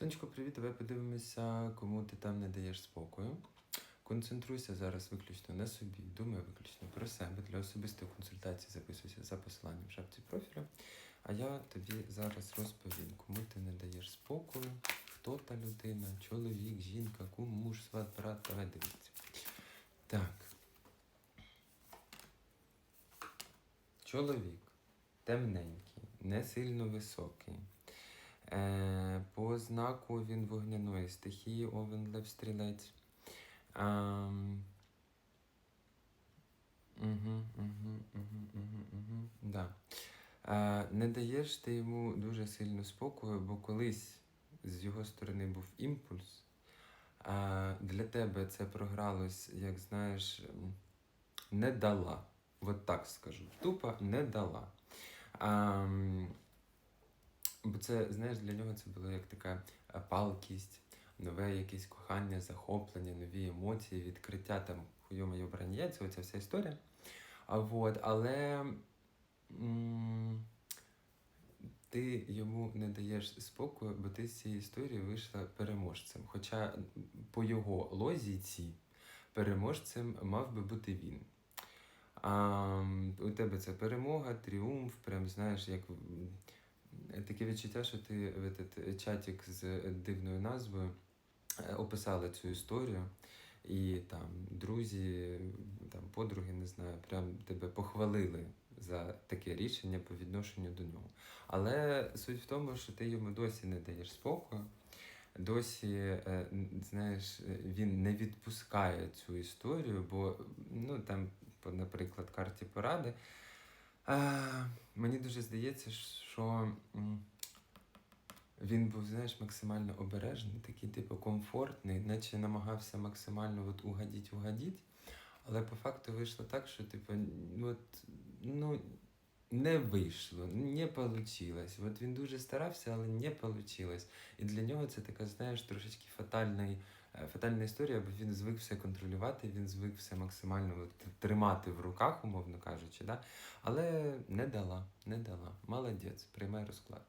Сонечко, привіт, давай подивимося, кому ти там не даєш спокою. Концентруйся зараз виключно на собі, думай виключно про себе. Для особистої консультації записуйся за посиланням в шапці профіля. А я тобі зараз розповім, кому ти не даєш спокою, хто та людина, чоловік, жінка, кум, муж, сват, брат, давай дивіться. Так. Чоловік темненький, не сильно високий. Е, по знаку він вогняної стихії, овен лев стрілець. Ем, Угу, угу, угу, угу, угу. Да. Е, не даєш ти йому дуже сильно спокою, бо колись з його сторони був імпульс. А для тебе це програлось, як знаєш, не дала. От так скажу. Тупо не дала. А, м, бо це, знаєш, для нього це було як така е, палкість, нове якесь кохання, захоплення, нові емоції, відкриття там хуйомо обрання, це оця вся історія. А вот, але м, ти йому не даєш спокою, бо ти з цієї історії вийшла переможцем. Хоча по його лозіці переможцем мав би бути він. А, у тебе це перемога, тріумф, прям знаєш, як таке відчуття, що ти в этот чатик з дивною назвою е, описала цю історію, і там друзі, там подруги, не знаю, прям тебе похвалили за таке рішення по відношенню до нього. Але суть в тому, що ти йому досі не даєш спокою. Досі, е, знаєш, е, він не відпускає цю історію, бо ну там, наприклад, карті поради. А, мені дуже здається, що він був, знаєш, максимально обережний, такий, типу, комфортний, наче намагався максимально от угадіть-угадіть. Але по факту вийшло так, що типу, от, ну, не вийшло, не вийшло. От він дуже старався, але не вийшло. І для нього це така, знаєш, трошечки фатальний, е, фатальна історія, бо він звик все контролювати, він звик все максимально тримати в руках, умовно кажучи. Да? Але не дала, не дала. Молодець, приймай розклад.